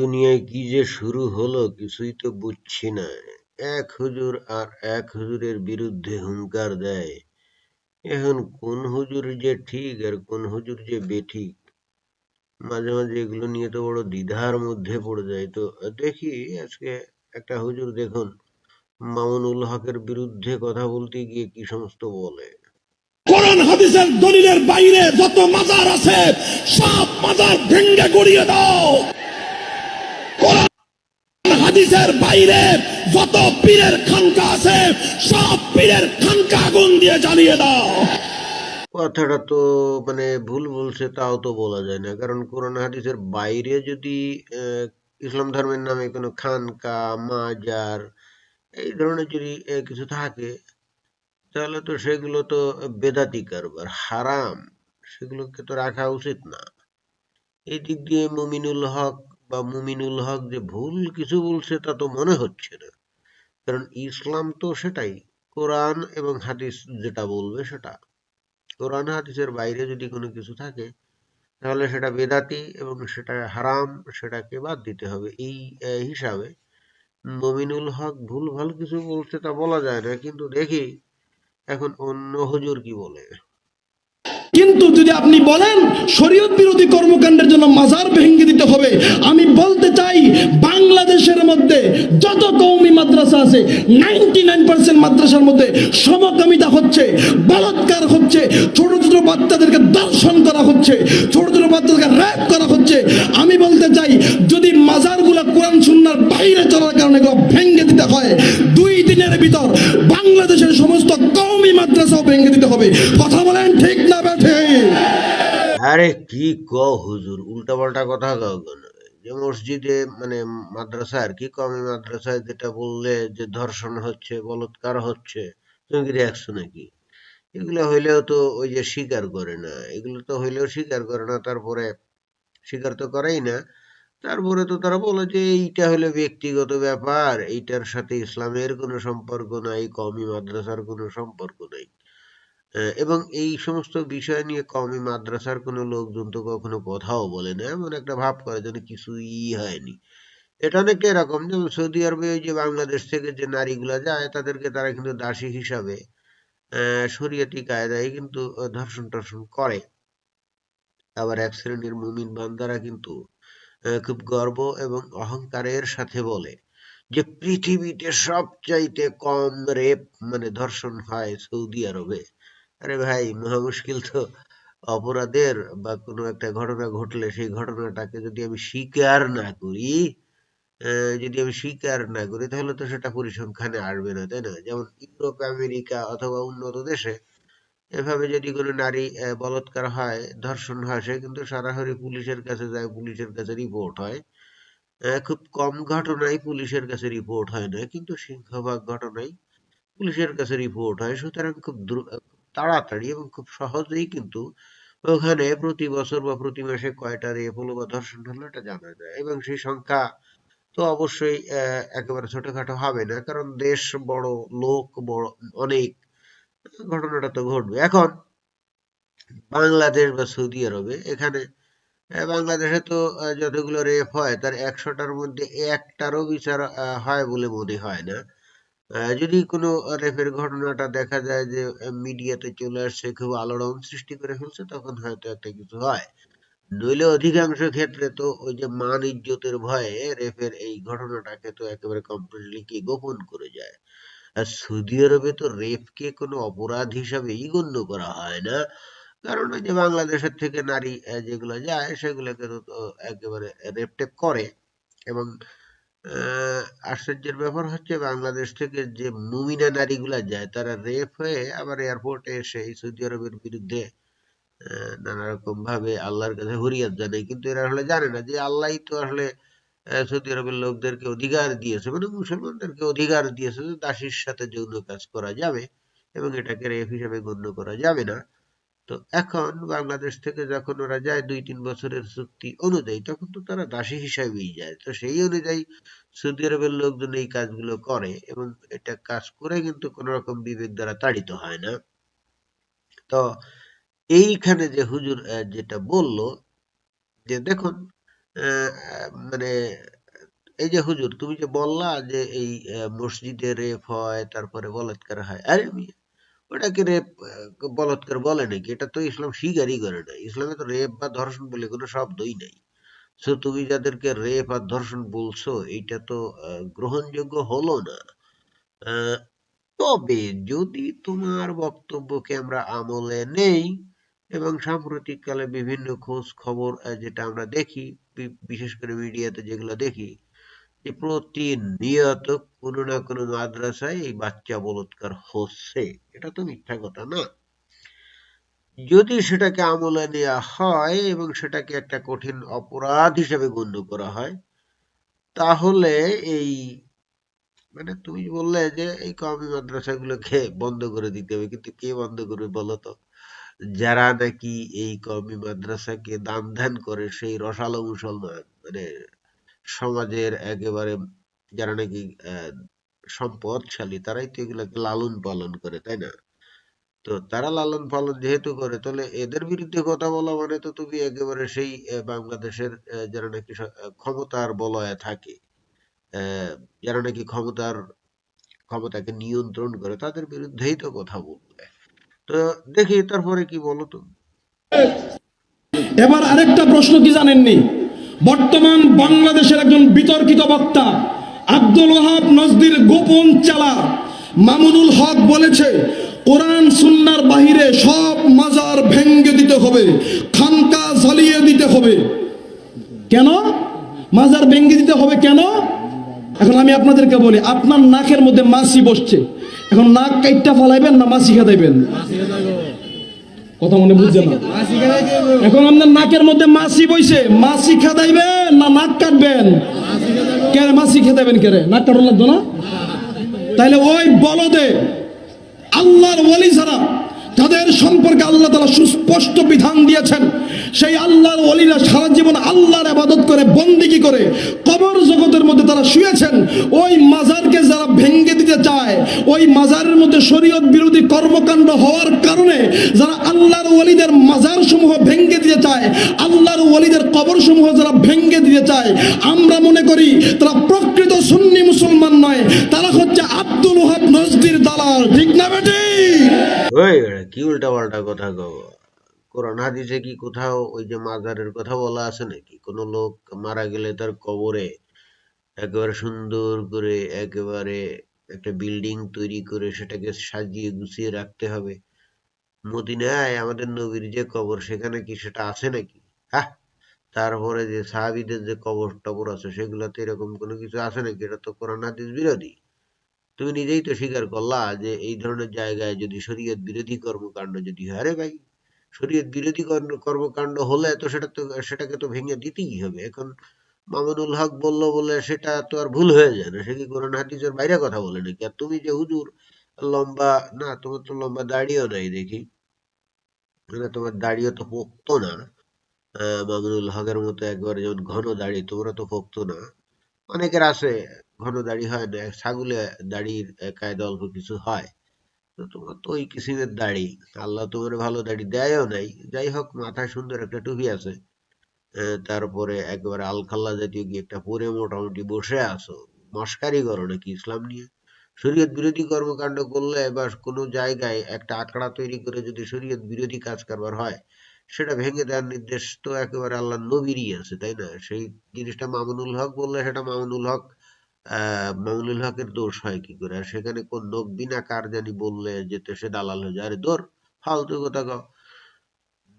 দুনিয়ায় কি যে শুরু হলো কিছুই তো বুঝছি না। এক হুজুর আর এক হুজুরের বিরুদ্ধে হুঙ্কার দেয়। এখন কোন হুজুর যে ঠিক আর কোন হুজুর যে বেঠিক? মাঝে মাঝে এগুলো নিয়ে তো বড় দ্বিধার মধ্যে পড়ে যায়। তো দেখি আজকে একটা হুজুর দেখুন, মামুনুল হকের বিরুদ্ধে কথা বলতে গিয়ে কি সমস্ত বলে। কোরআন, হাদিসের দলিলের বাইরে যত মাজার আছে, সব মাজার ভেঙ্গে গড়িয়ে দাও। হাদিসের বাইরে যত পীরের খানকা আছে, সব পীরের খানকা আগুন দিয়ে জ্বালিয়ে দাও। কথাটা তো মানে ভুল বলছে, তাও তো বলা যায় না। কারণ কোরআন হাদিসের বাইরে যদি ইসলাম ধর্মের নামে কোনো খানকা, মাজার, এই ধরনের যদি কিছু থাকে, তাহলে তো সেগুলো তো বেদাতি কারবার, হারাম। সেগুলোকে তো রাখা উচিত না। এই দিক দিয়ে মুমিনুল হক বা মুমিনুল হক যে ভুল কিছু বলছে তা তো মনে হচ্ছে না। কারণ ইসলাম তো সেটাই, কোরআন এবং হাদিস যেটা বলবে সেটা। কোরআন হাদিসের বাইরে যদি কোনো কিছু থাকে, তাহলে সেটা বেদাতি এবং সেটা হারাম, সেটাকে বাদ দিতে হবে। এই হিসাবে মমিনুল হক ভুল ভালো কিছু বলছে তা বলা যায় না, কিন্তু দেখি এখন অন্য হুজুর কি বলে। কিন্তু যদি আপনি বলেন, শরীয়ত বিরোধী কর্মকাণ্ডের জন্য মাজার ভেঙে দিতে হবে, আমি বলতে চাই, বাংলাদেশের মধ্যে যত কৌমি মাদ্রাসা আছে নাইনটি নাইন পার্সেন্ট মাদ্রাসার মধ্যে সমকামিতা হচ্ছে, বলাৎকার হচ্ছে, ছোট ছোট বাচ্চাদেরকে দর্শন করা হচ্ছে, ছোট ছোট বাচ্চাদেরকে র্যাপ করা হচ্ছে। আমি বলতে চাই, যদি মাজারগুলো কোরআন সুন্নার বাইরে চলার কারণে এগুলো ভেঙে দিতে হয়, দুই দিনের ভিতর বাংলাদেশের সমস্ত কৌমি মাদ্রাসাও ভেঙে দিতে হবে। কথা বলেন ঠিক না আরে কি ক হুজুর উল্টা পাল্টা কথা কাও কেন? যে মসজিদে মানে মাদ্রাসা আর কি, কমে মাদ্রাসায় যেটা বললে যে ধর্ষণ হচ্ছে, বলৎকার হচ্ছে, তুমি কি দেখছ নাকি এগুলো হইলেও তো ওই যে স্বীকার করে না, এগুলো তো হইলেও স্বীকার করে না, তারপরে স্বীকার তো করেই না। তারপরে তো তারা বলে যে এইটা হলো ব্যক্তিগত ব্যাপার, এইটার সাথে ইসলামের কোনো সম্পর্ক নাই কওমি মাদ্রাসার কোনো সম্পর্ক নাই। এবং এই সমস্ত বিষয় নিয়ে কওমি মাদ্রাসার কোনো লোকজন তো কখনো কথাও বলে না, এমন একটা ভাব করে যেন কিছুই হয়নি। এটা অনেকটা এরকম, যেমন সৌদি আরবে ওই যে বাংলাদেশ থেকে যে নারীগুলা যায়, তাদেরকে তারা কিন্তু দাসী হিসাবে শরিয়তি কায়দায় কিন্তু ধর্ষণ টর্ষণ করে। আবার এক শ্রেণির মুমিন বান্দারা কিন্তু খুব গর্ব এবং অহংকারের সাথে বলে যে পৃথিবীতে সবচাইতে কম রেপ মানে ধর্ষণ হয় সৌদি আরবে। আরে ভাই মহা মুশকিল তো। অপরাধের বা কোনো একটা ঘটনা ঘটলে সেই ঘটনাটাকে যদি আমি স্বীকার না করি যদি আমি স্বীকার না করি, তাহলে তো সেটা পরিসংখ্যানে আসবে না, তাই না? যেমন ইউরোপ, আমেরিকা অথবা উন্নত দেশে এভাবে যদি কোনো নারী বলাৎকার হয়, ধর্ষণ হয়, সে কিন্তু সরাসরি পুলিশের কাছে যায়, পুলিশের কাছে রিপোর্ট হয়। খুব কম ঘটনায় পুলিশের কাছে রিপোর্ট হয় না, কিন্তু সিংহভাগ ঘটনায় পুলিশের কাছে রিপোর্ট হয়। সুতরাং খুব তাড়াতাড়ি এবং খুব সহজেই কিন্তু ওখানে প্রতি বছর বা প্রতি মাসে কয়টা রেপ হলো বা ধর্ষণ হলো এটা জানা যায় এবং সেই সংখ্যা তো অবশ্যই একেবারে ছোটখাটো হবে না, কারণ দেশ বড়, লোক বড়, অনেক ঘটনাটা তো ঘটবে। এখন বাংলাদেশ বা সৌদি আরবে এখানে বাংলাদেশে তো যতগুলো রেপ হয় তার একশোটার মধ্যে একটারও বিচার হয় বলে মনে হয় না। যদি কোনো রেপের ঘটনাটা দেখা যায় যে মিডিয়াতে চলে আসছে, খুব আলোড়ন সৃষ্টি করে ফেলছে, তখন হয়তো একটা কিছু হয়। নইলে অধিকাংশ ক্ষেত্রে তো ওই যে মান ইজ্জতের ভয়ে রেপের এই ঘটনাটাকে তো একেবারে কমপ্লিটলি কি গোপন করে যায়। আর সৌদি আরবে তো রেপকে কোনো অপরাধ হিসাবেই গণ্য করা হয় না। কারণ ওই যে বাংলাদেশের থেকে নারী যেগুলো যায়, সেগুলোকে তো একেবারে রেপ টেপ করে। এবং আশ্চর্যের ব্যাপার হচ্ছে বাংলাদেশ থেকে যে মুমিনা নারীগুলা যায়, তারা রেপ হয়ে আবার এয়ারপোর্টে এসে সৌদি আরবের বিরুদ্ধে নানা রকম ভাবে আল্লাহর কাছে ফরিয়াদ জানায়। কিন্তু এরা আসলে জানে না যে আল্লাহই তো আসলে সৌদি আরবের লোকদেরকে অধিকার দিয়েছে মানে মুসলমানদেরকে অধিকার দিয়েছে যে দাসীর সাথে যৌন কাজ করা যাবে এবং এটাকে রেপ হিসেবে গণ্য করা যাবে না। তো এখন বাংলাদেশ থেকে যখন ওরা যায় দুই, তিন বছরের চুক্তি অনুযায়ী, তখন তো তারা দাসী হিসাবেই যায়। তো সেই অনুযায়ী সৌদি আরবের লোকজন এই কাজগুলো করে এবং এটা কাজ করে কিন্তু কোন রকম বিবেক দ্বারা তাড়িত হয় না। তো এইখানে যে হুজুর যেটা বলল, যে দেখুন মানে এই যে হুজুর, তুমি যে বললা যে এই মসজিদে রেপ হয়, তারপরে বলাৎকার হয়, আরে ওটাকে রেপ বলাৎকার বলে নাকি? এটা তো ইসলাম স্বীকারই করে না ইসলামে তো রেপ বা ধর্ষণ বলে কোনো শব্দই নাই। সো তুমি যাদেরকে রেপ আর ধর্ষণ বলছো, এইটা তো গ্রহণযোগ্য হলো না। তবে যদি তোমার বক্তব্যকে আমরা আমলে নেই এবং সাম্প্রতিককালে বিভিন্ন খোঁজ খবর যেটা আমরা দেখি বিশেষ করে মিডিয়াতে যেগুলো দেখি যে প্রতিনিয়ত কোনো না কোনো মাদ্রাসায় এই বাচ্চা বলৎকার হচ্ছে, এটা তো মিথ্যা কথা না। যদি সেটাকে আমলে নেওয়া হয় এবং সেটাকে একটা কঠিন অপরাধ হিসেবে গণ্য করা হয়, তাহলে এই মানে তুমি বললে যে এই কওমি মাদ্রাসাগুলোকে বন্ধ করে দিতে হবে, কিন্তু কে বন্ধ করবে বলো তো? যারা নাকি এই কওমি মাদ্রাসাকে দান ধ্যান করে সেই রসালো মুসলমান মানে সমাজের একেবারে যারা নাকি সম্পদশালী, তারাই তো এগুলাকে লালন পালন করে, তাই না? তো তারা লালন পালন যেহেতু করে, তাহলে এদের বিরুদ্ধে কথা বলা মানে তো তুমি একেবারে সেই বাংলাদেশের যারা নাকি ক্ষমতার বলয়ে থাকে যারা নাকি ক্ষমতার, ক্ষমতাকে নিয়ন্ত্রণ করে, তাদের বিরুদ্ধেই তো কথা বলবে। তো দেখি তারপরে কি বলো তো? এবার আরেকটা প্রশ্ন কি জানেননি? বর্তমান একজন বিতর্কিত বক্তা আব্দুল ওহাব নজদির গোপন চালা। মামুনুল হক বলেছে, কোরআন সুন্নার বাহিরে সব মাজার ভেঙ্গে দিতে হবে, খানকা জ্বালিয়ে দিতে হবে। কেন? মাজার ভেঙ্গে দিতে হবে কেন? এখন আমি আপনাদেরকে বলি, আপনার নাকের মধ্যে মাছি বসছে। এখন নাক কাইটটা ফালাইবেন না মাছি খেদাইবেন? কথা মনে বুঝছে না? এখন আপনার নাকের মধ্যে মাছি বইছে, মাছি খেদাইবেন না নাক কাটবেন? কে মাছি খেতে কে রে? নাকটা লাগতো না? তাইলে ওই বলদে আল্লাহর বলি ছাড়া তাদের সম্পর্কে আল্লাহ তালা সুস্পষ্ট বিধান দিয়েছেন সেই আল্লাহর ওলিরা সারা জীবন আল্লাহর আবাদত করে, বন্দিগি করে, কবর জগতের মধ্যে তারা শুয়েছেন। ওই মাজারকে যারা ভেঙ্গে দিতে চায়, ওই মাজারের মধ্যে শরীয়ত বিরোধী কর্মকাণ্ড হওয়ার কারণে যারা আল্লাহর ওলিদের মাজার সমূহ ভেঙ্গে দিতে চায়, আল্লাহর ওলিদের কবর সমূহ যারা ভেঙ্গে দিতে চায়, আমরা মনে করি তারা প্রকৃত সুন্নি মুসলমান নয়। তারা হচ্ছে আব্দুল ওহাব নজদির দালাল। ঠিক না বেটি? ওই কি উল্টা পাল্টা কথা কও? কোরআন হাদিসে কি কোথাও ওই যে মাজারের কথা বলা আছে নাকি? কোনো লোক মারা গেলে তার কবরে একেবারে সুন্দর করে একেবারে একটা বিল্ডিং তৈরি করে সেটাকে সাজিয়ে গুছিয়ে রাখতে হবে। মদিনায় আমাদের নবীর যে কবর, সেখানে কি সেটা আছে নাকি? হ্যাঁ তারপরে যে সাহাবিদের যে কবর টবর আছে, সেগুলোতে এরকম কোনো কিছু আছে নাকি? এটা তো কোরআন হাদিস বিরোধী। তুমি নিজেই তো স্বীকার করলা যে এই ধরনের জায়গায় যদি শরীয়ত বিরোধী কর্মকাণ্ড যদি হয়, আরে ভাই শরীয়ত বিরোধী কর্মকাণ্ড হলে তো সেটা তো, সেটাকে তো ভেঙে দিতেই হবে। এখন মামুনুল হক বলল বলে সেটা তো আর ভুল হয়ে যায় না। সে কি কোরআন হাদিসের বাইরে কথা বলে নাকি? আর তুমি যে হুজুর, লম্বা, না তোমার তো লম্বা দাড়িও নাই দেখি। মানে তোমার দাড়িও তো পোক্ত না। মামুনুল হকের মতো একবার যেমন ঘন দাড়ি, তোমরা তো পোক্ত না। অনেকের আছে, ঘন দাড়ি হয় না, ছাগলে দাড়ির কায়দা অল্প কিছু হয়। তো তোমার কিসিমের দাড়ি। আল্লাহ তোমার ভালো দাড়ি দেয়ও নাই। যাই হোক, মাথায় সুন্দর একটা টুপি আছে। তারপরে একবারে আলখাল্লা জাতীয় কি একটা পরে মোটামুটি বসে আছো। মস্কারি করো নাকি ইসলাম নিয়ে? শরীয়ত বিরোধী কর্মকাণ্ড করলে বা কোনো জায়গায় একটা আখড়া তৈরি করে যদি শরীয়ত বিরোধী কাজ কারবার হয়, সেটা ভেঙে দেওয়ার নির্দেশ তো একেবারে আল্লাহ নবীরই আছে, তাই না? সেই জিনিসটা মামুনুল হক বললে সেটা মামুনুল হক মামুনুল হকের দোষ হয় কি করে? আর সেখানে কোন লোক বিনা কার জানি বললে যেতে সে দালাল হয়ে যায়? আরে দোর ফালতু কথা কও।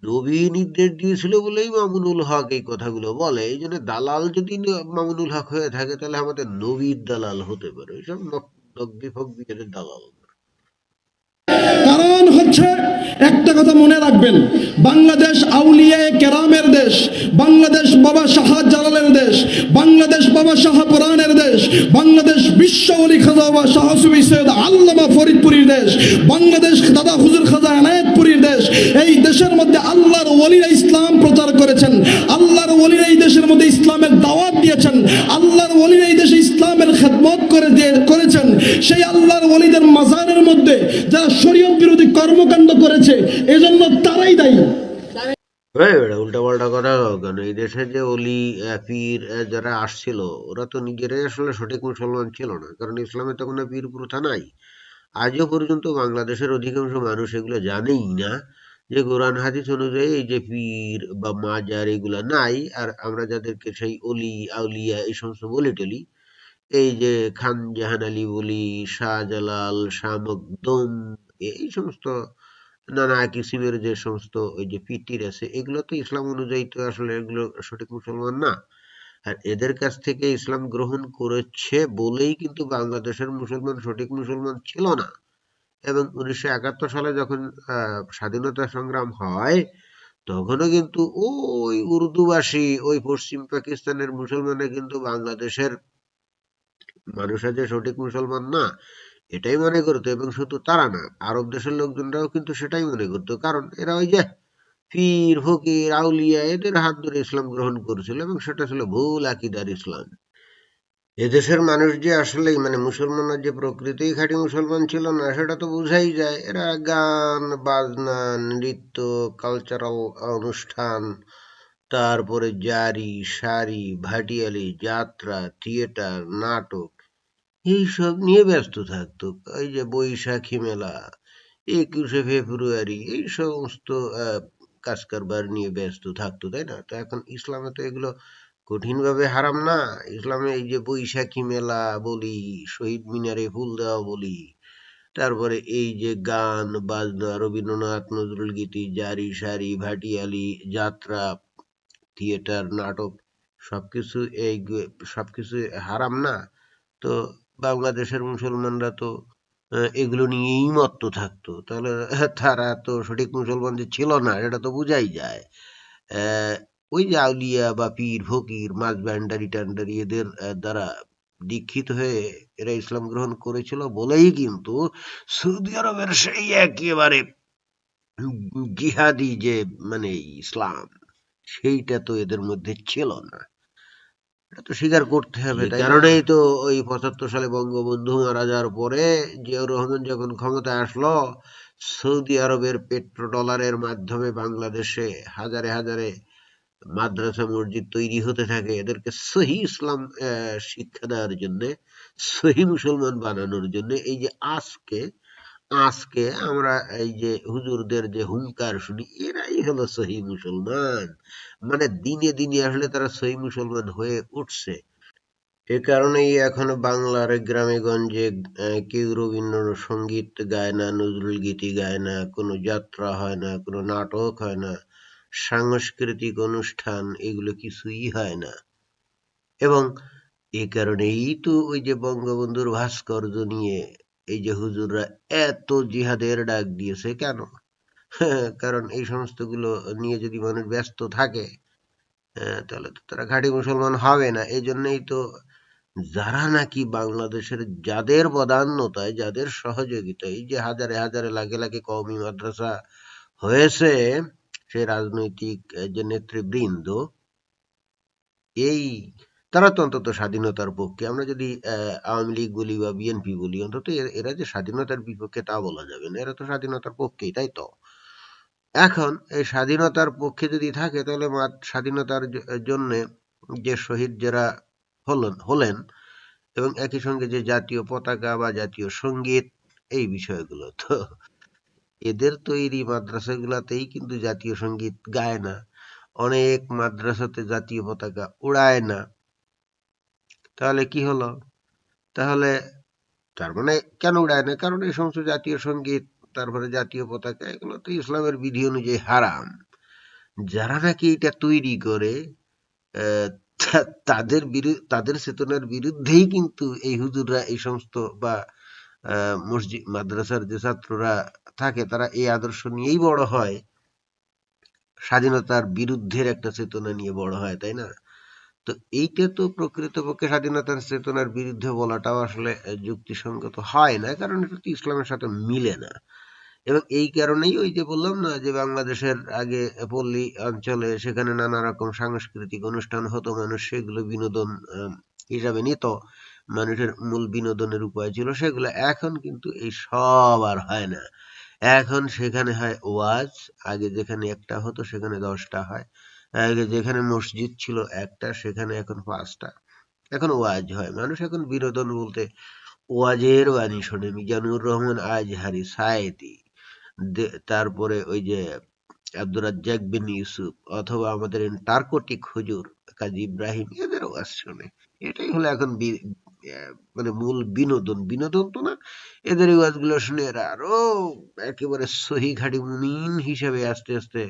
নবী নির্দেশ দিয়েছিল বলেই মামুনুল হক এই কথাগুলো বলে। এই জন্য দালাল যদি মামুনুল হক হয়ে থাকে, তাহলে আমাদের নবীর দালাল হতে পারে। এইসব নক- নকবি ফকবি এদের দালাল। হচ্ছে, একটা কথা মনে রাখবেন, বাংলাদেশ আউলিয়া কেরামের দেশ, বাংলাদেশ বাবা শাহ জালালের দেশ, বাংলাদেশ বাবা শাহ পুরাণের দেশ, বাংলাদেশ বিশ্ব অলি খাজা বাবা শাহ সুবি সৈয়দ আল্লামা ফরিদপুরীর দেশ, বাংলাদেশ দাদা হুজুর খাজা এনায়েতপুরীর দেশ, এই দেশের মধ্যে আল্লাহর ওলিরা ইসলাম প্রচার করেছেন, আল্লাহর ওলিরা এই দেশের মধ্যে ইসলামের দাওয়াত দিয়েছেন, আল্লাহর ওলিরা এই দেশে খেদমত করে করেছেন, সেই আল্লাহর ওলিদের মাজারের মধ্যে যারা শরীয়ত বিরোধী কর্মকাণ্ড করেছে, এজন্য তারাই দায়ী। এই বেটা উল্টাপাল্টা কথা, কেন এই দেশে যে অলি পীর যারা আসছিল, ওরা তো নিজেরাই আসলে সঠিক মুসলমান ছিল না, কারণ ইসলামে তো কোনো পীর প্রথা নাই। আজও পর্যন্ত বাংলাদেশের অধিকাংশ মানুষ এগুলো জানেই না, যে কোরআন, হাদিস অনুযায়ী এই যে পীর বা মাজার এগুলা নাই, আর আমরা যাদেরকে সেই অলি আউলিয়া এই সমস্ত বলি টলি এই যে খান জাহান আলী বলি, শাহজালাল, শাহ মখদুম এই সমস্ত নানা কিসিমের যে সমস্ত ওই যে পিটির আছে, এগুলো তো ইসলাম অনুযায়ী তো আসলে এগুলো সঠিক মুসলমান না। আর এদের কাছ থেকে ইসলাম গ্রহণ করেছে বলেই কিন্তু বাংলাদেশের মুসলমান সঠিক মুসলমান ছিল না। এবং উনিশশো একাত্তর সালে যখন স্বাধীনতা সংগ্রাম হয়, তখনও কিন্তু ওই উর্দুভাষী, ওই পশ্চিম পাকিস্তানের মুসলমানরা কিন্তু বাংলাদেশের মানুষরা যে সঠিক মুসলমান না, এটাই মনে করতো এবং শুধু তারা না, আরব দেশের লোকজনরাও কিন্তু সেটাই মনে করতো। কারণ এরা ওই যে পীর, ফকির, আউলিয়া এদের হাত ধরে ইসলাম গ্রহণ করেছিল এবং সেটা ছিল ভুল আকিদার ইসলাম। এদেশের মানুষ যে আসলেই মানে মুসলমানরা যে প্রকৃতি খাঁটি মুসলমান ছিল না, সেটা তো বোঝাই যায়। এরা গান, বাজনা, নৃত্য কালচারাল অনুষ্ঠান, তারপরে জারি, সারি, ভাটিয়ালি, যাত্রা থিয়েটার নাটক এইসব নিয়ে ব্যস্ত থাকতো। এই যে বৈশাখী মেলা, একুশে ফেব্রুয়ারি, এই সমস্ত কাজ কারবার নিয়ে ব্যস্ত থাকতো, তাই না? তো এখন ইসলামে তো এগুলো কঠিনভাবে হারাম না। ইসলামে এই যে বৈশাখী মেলা বলি, শহীদ মিনারে ফুল দেওয়া বলি, তারপরে এই যে গান, বাজনা, রবীন্দ্রনাথ নজরুল গীতি, জারি সারি, ভাটিয়ালি, যাত্রা, থিয়েটার, নাটক, সবকিছু এই সবকিছু হারাম না। তো বাংলাদেশের মুসলমানরা তো এগুলো নিয়েই মত্ত থাকতো। তাহলে তারা তো সঠিক মুসলমান যে ছিল না, এটা তো বোঝাই যায়। ওই যে আউলিয়া বা পীর, ফকির মাঝ ব্যান্ডারি ট্যান্ডারি এদের দ্বারা দীক্ষিত হয়ে এরা ইসলাম গ্রহণ করেছিল বলেই কিন্তু সৌদি আরবের সেই একেবারে জিহাদি যে মানে ইসলাম, সেইটা তো এদের মধ্যে ছিল না। এটা তো স্বীকার করতে হবে তাই কারণেই তো ওই পঁচাত্তর সালে বঙ্গবন্ধু মারা যাওয়ার পরে জিয়াউর রহমান যখন ক্ষমতায় আসলো সৌদি আরবের পেট্রো ডলারের মাধ্যমে বাংলাদেশে হাজারে হাজারে মাদ্রাসা মসজিদ তৈরি হতে থাকে। এদেরকে সহি ইসলাম আহ, শিক্ষা দেওয়ার জন্য সহি মুসলমান বানানোর জন্য এই যে আজকে আজকে আমরা এই যে হুজুরদের যে হুঙ্কার শুনি, এরাই হলো সহি মুসলমান। মানে দিনে দিনে আসলে তারা সহি মুসলমান হয়ে উঠছে। এ কারণেই এখনও বাংলার গ্রামে গঞ্জে কেউ রবীন্দ্রসঙ্গীত গায় না, নজরুল গীতি গায় না, কোনো যাত্রা হয় না, কোনো নাটক হয় না, সাংস্কৃতিক অনুষ্ঠান এগুলো কিছুই হয় না। এবং এ কারণেই তো ওই যে বঙ্গবন্ধুর ভাস্কর্য নিয়ে এই যে হুজুররা এত জিহাদের ডাক দিয়েছে কেন? কারণ এই সমস্তগুলো নিয়ে যদি মানুষ ব্যস্ত থাকে তাহলে তো তারা ঘাঁটি মুসলমান হবে না। এই জন্যই তো যারা নাকি বাংলাদেশের যাদের বদান্যতায় যাদের সহযোগিতায় যে হাজারে হাজারে লাখে লাখে কওমি মাদ্রাসা হয়েছে, সে রাজনৈতিক যে নেতৃবৃন্দ, এই তারা তো অন্তত স্বাধীনতার পক্ষে। আমরা যদি আওয়ামী লীগ বলি বা বিএনপি বলি, অন্তত এর- যে স্বাধীনতার বিপক্ষে তা বলা যাবে না। এরা তো স্বাধীনতার পক্ষেই, তাই তো? এখন এই স্বাধীনতার পক্ষে যদি থাকে, তাহলে স্বাধীনতার জন্য যে শহীদ যারা হলেন হলেন এবং একই সঙ্গে যে জাতীয় পতাকা বা জাতীয় সংগীত, এই বিষয়গুলো তো এদের তৈরি মাদ্রাসাগুলাতেই কিন্তু জাতীয় সংগীত গায় না। অনেক মাদ্রাসাতে জাতীয় পতাকা উড়ায় না। তাহলে কি হলো? তাহলে তার মানে কেন উড়ায় না? কারণ এই সমস্ত জাতীয় সংগীত, তারপরে জাতীয় পতাকা, এগুলো তো ইসলামের বিধি অনুযায়ী হারাম। যারা নাকি এটা তৈরি করে তাদের বিরু- তাদের চেতনার বিরুদ্ধেই কিন্তু এই হুজুররা এই সমস্ত বা মসজিদ, মাদ্রাসার যে ছাত্ররা থাকে, তারা এই আদর্শ নিয়েই বড় হয়। স্বাধীনতার বিরুদ্ধের একটা চেতনা নিয়ে বড় হয়, তাই না? তো এইটা তো প্রকৃতপক্ষে স্বাধীনতার চেতনার বিরুদ্ধে বলাটাও আসলে যুক্তিসঙ্গত হয় না, কারণ এটা তো ইসলামের সাথে মিলে না। এবং এই কারণেই ওই যে বললাম না, যে বাংলাদেশের আগে পল্লী অঞ্চলে সেখানে নানা রকম সাংস্কৃতিক অনুষ্ঠান হতো, মানুষ সেগুলো বিনোদন হিসাবে নিত, মানুষের মূল বিনোদনের উপায় ছিল সেগুলো। এখন কিন্তু এই সব আর হয় না। এখন সেখানে হয় ওয়াজ, আগে যেখানে একটা হতো সেখানে দশটা হয়। আগে যেখানে মসজিদ ছিল একটা, সেখানে এখন পাঁচটা। এখন ওয়াজ হয়। মানুষ এখন বিনোদন বলতে ওয়াজের বাণী শোনে। মিজানুর রহমান আজহারি সায়েতি। তারপরে ওই যে আব্দুর বিন ইউসুফ অথবা আমাদের টার্কোটিক হুজুর কাজী ইব্রাহিম এদের ওয়াজ শোনে। এটাই হলো এখন মানে মূল বিনোদন। বিনোদন তো না এদের ওয়াজগুলো শুনে এরা আরও একেবারে সহি ঘাটি মুমিন হিসেবে আস্তে আস্তে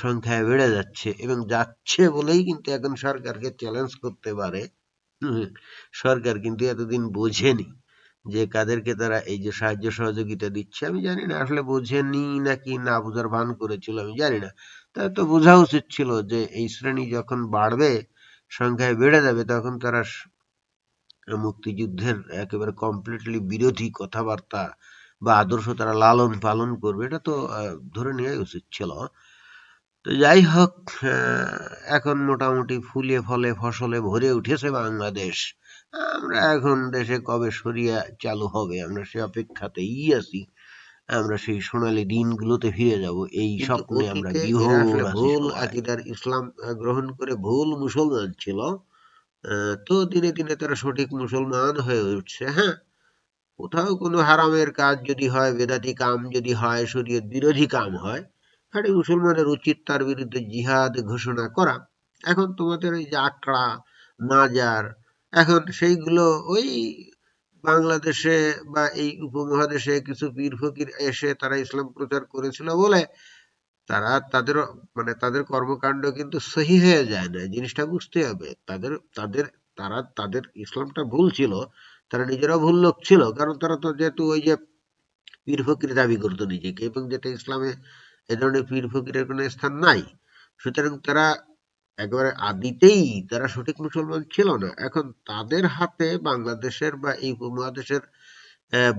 সংখ্যায় বেড়ে যাচ্ছে এবং যাচ্ছে বলেই কিন্তু এখন সরকারকে চ্যালেঞ্জ করতে পারে। সরকার কিন্তু এতদিন বোঝেনি যে কাদেরকে তারা এই যে সাহায্য সহযোগিতা দিচ্ছে। আমি জানি না, আসলে বোঝেনি নাকি না বোঝার ভান করেছিল, আমি জানি না। তাই তো বোঝা উচিত ছিল যে এই শ্রেণি যখন বাড়বে, সংখ্যায় বেড়ে যাবে, তখন তারা মুক্তিযুদ্ধের একেবারে কমপ্লিটলি বিরোধী কথাবার্তা বা আদর্শ তারা লালন পালন করবে, এটা তো ধরে নেওয়াই উচিত ছিল। তো যাই হোক আহ, এখন মোটামুটি ফুলে ফলে ফসলে ভরে উঠেছে বাংলাদেশ। আমরা এখন দেশে কবে সরিয়া চালু হবে আমরা সে অপেক্ষাতেই আছি। আমরা সেই সোনালী দিনগুলোতে ফিরে যাব এই স্বপ্নে আমরা ভুল আকিদার ইসলাম গ্রহণ করে ভুল মুসলমান ছিল আহ, তো দিনে দিনে তারা সঠিক মুসলমান হয়ে উঠছে হ্যাঁ? কোথাও কোনো হারামের কাজ যদি হয় বেদাতি কাম যদি হয় শরীয়ত বিরোধী কাম হয় খালি মুসলমানের উচিত তার বিরুদ্ধে জিহাদ ঘোষণা করা। এখন তোমাদের এই যে আকড়া মাজার, এখন সেইগুলো ওই বাংলাদেশে বা এই উপমহাদেশে কিছু পীর ফকির এসে তারা ইসলাম প্রচার করেছিল বলে তারা তাদের মানে তাদের কর্মকাণ্ড কিন্তু সহি হয়ে যায় না। জিনিসটা বুঝতে হবে। তাদের তাদের, তারা, তাদের ইসলামটা ভুল ছিল, তারা নিজেরাও ভুল লোক ছিল। কারণ তারা তো যেহেতু ওই যে পীর ফকির দাবি করতো নিজেকে, এবং যেটা ইসলামে এ ধরনের পীর ফকিরের কোনো স্থান নাই। সুতরাং তারা একেবারে আদিতেই তারা সঠিক মুসলমান ছিল না। এখন তাদের হাতে বাংলাদেশের বা এই উপমহাদেশের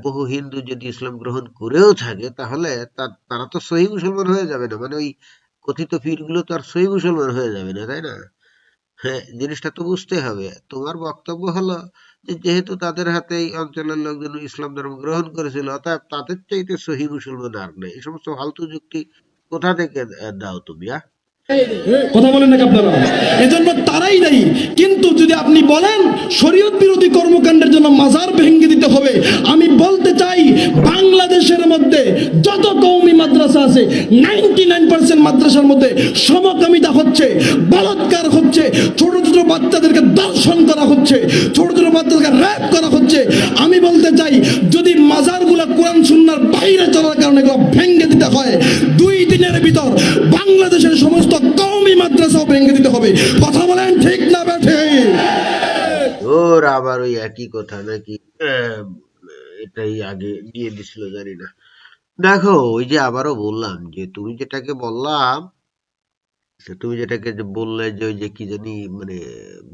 বহু হিন্দু যদি ইসলাম গ্রহণ করেও থাকে, তাহলে তারা তো সহি মুসলমান হয়ে যাবে না। মানে ওই কথিত পীরগুলো তো আর সহি মুসলমান হয়ে যাবে না, তাই না? হ্যাঁ জিনিসটা তো বুঝতে হবে। তোমার বক্তব্য হলো যে যেহেতু তাদের হাতে এই অঞ্চলের লোকজন ইসলাম ধর্ম গ্রহণ করেছিল, অতএব তাদের চাইতে সহি মুসলমান আর নেই। এই সমস্ত ফালতু যুক্তি কোথা থেকে দাও তুমি কথা বলেন নাকি আপনারা? এজন্য তারাই দায়ী। কিন্তু যদি আপনি বলেন, শরীয়ত বিরোধী কর্মকাণ্ডের জন্য মাজার ভেঙে দিতে হবে, আমি বলতে চাই, বাংলাদেশের মধ্যে যত কৌমি মাদ্রাসা আছে, নাইনটি নাইন পার্সেন্ট মাদ্রাসার মধ্যে সমকামিতা হচ্ছে, বলৎকার হচ্ছে, ছোট ছোট বাচ্চাদেরকে দর্শন করা হচ্ছে, ছোট ছোট বাচ্চাদেরকে র্যাপ করা হচ্ছে। আমি বলতে চাই, যদি মাজারগুলো কোরআন সুন্নার বাইরে চলার কারণে এগুলো ভেঙে দিতে হয়, দুই দিনের ভিতর বাংলাদেশের সমস্ত কওমি মাদ্রাসাও ভেঙে দিতে হবে। কথা বলেন ঠিক না ব্যাঠে? ওর আবার ওই একই কথা নাকি? এটাই আগে দিয়ে দিছিল, জানি না। দেখো, ওই যে আবারও বললাম যে তুমি যেটাকে বললাম তুমি যেটাকে বললে যে ওই যে কি জানি মানে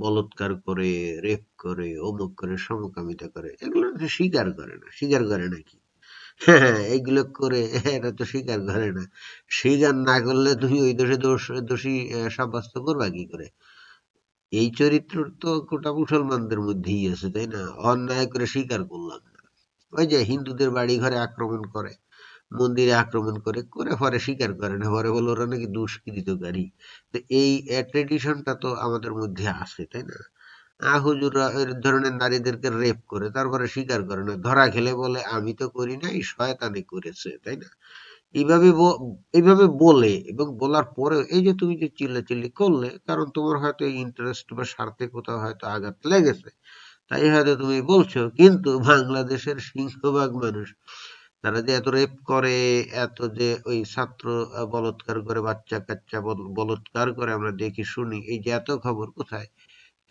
বলৎকার করে, রেপ করে, অমুক করে, সমকামিতা করে, এগুলো স্বীকার করে না। স্বীকার করে নাকি? এগুলো করে, এরা তো স্বীকার করে না। স্বীকার না করলে তুমি ওই দোষে দোষ, দোষী সাব্যস্ত করবা কি করে? এই চরিত্র তো গোটা মুসলমানদের মধ্যেই আছে, তাই না? অন্যায় করে স্বীকার করলাম ওই যে হিন্দুদের বাড়ি ঘরে আক্রমণ করে, মন্দিরে আক্রমণ করে করে পরে স্বীকার করে না, পরে বলে ওরা নাকি দুষ্কৃতকারী। তো এই ট্রেডিশনটা তো আমাদের মধ্যে আছে, তাই না? হুজুররা এর ধরনের নারীদেরকে রেপ করে, তারপরে স্বীকার করে না। ধরা খেলে বলে, আমি তো করি নাই, শয়তানি করেছে তাই না? এইভাবে এইভাবে বলে এবং বলার পরেও এই যে তুমি যে চিল্লাচিল্লি করলে, কারণ তোমার হয়তো ইন্টারেস্ট বা স্বার্থে কোথাও হয়তো আঘাত লেগেছে। তাই হয়তো তুমি বলছো, কিন্তু বাংলাদেশের সিংহভাগ মানুষ, তারা যে এত রেপ করে, এত যে ওই ছাত্র বলৎকার করে বাচ্চা কাচ্চা বল- বলৎকার করে আমরা দেখি, শুনি, এই যে এত খবর কোথায়?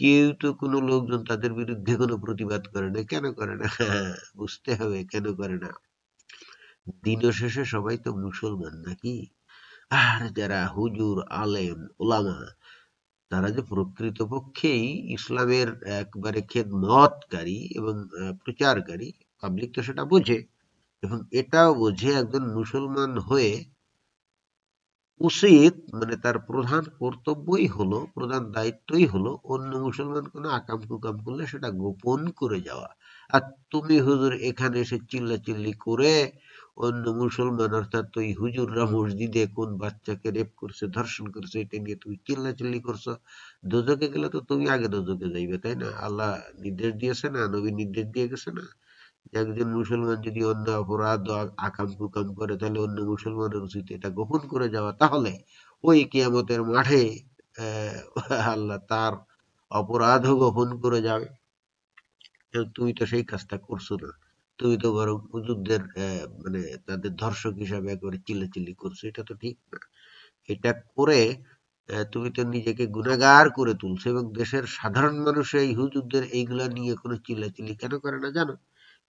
কেউ তো কোনো লোকজন তাদের বিরুদ্ধে কোনো প্রতিবাদ করে না। কেন করে না? বুঝতে হবে কেন করে না? দিন শেষে সবাই তো মুসলমান নাকি? আর যারা হুজুর আলেম ওলামা তারা যে প্রকৃতপক্ষেই ইসলামের একবারে খেদমতকারী এবং আহ, প্রচারকারী পাবলিক তো সেটা বোঝে এবং এটাও বোঝে একজন মুসলমান হয়ে উচিত মানে তার প্রধান কর্তব্যই হলো, প্রধান দায়িত্বই হলো অন্য মুসলমান কোনো আকাম কুকাম করলে সেটা গোপন করে যাওয়া। আর তুমি হুজুর এখানে এসে চিল্লাচিল্লি করে অন্য মুসলমান, অর্থাৎ ওই হুজুররা মসজিদে কোন বাচ্চাকে রেপ করছে, ধর্ষণ করছে, এটা নিয়ে তুমি চিল্লাচিল্লি করছ। দোজকে গেলে তো তুমি আগে দোজকে যাইবে, তাই না? আল্লাহ নির্দেশ দিয়েছে না, নবী নির্দেশ দিয়ে গেছে না? একজন মুসলমান যদি অন্য অপরাধ আকাম কুকাম করে, তাহলে অন্য মুসলমানের উচিত এটা গোপন করে যাওয়া। তাহলে ওই কিয়ামতের মাঠে আল্লাহ তার অপরাধও গোপন করে যাবে। তুমি তো সেই কাজটা করছ না। তুমি তো বরং হুজুরদের মানে তাদের ধর্ষক হিসাবে একবারে চিল্লাচিল্লি করছ। এটা তো ঠিক না। এটা করে তুমি তো নিজেকে গুনাহগার করে তুলছো এবং দেশের সাধারণ মানুষ এই হুজুরদের এইগুলা নিয়ে কোনো চিল্লাচিল্লি কেন করে না জানো?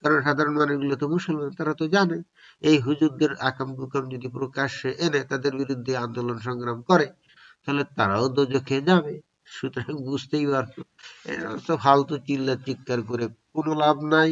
কারণ সাধারণ মানুষগুলো তো মুসলমান, তারা তো জানে। এই হুজুরদের আকাম কুকাম যদি প্রকাশ্যে এনে তাদের বিরুদ্ধে আন্দোলন সংগ্রাম করে, তাহলে তারাও দোজখে যাবে। সুতরাং বুঝতেই পারছ তো ফালতু চিল্লা চিৎকার করে কোনো লাভ নাই।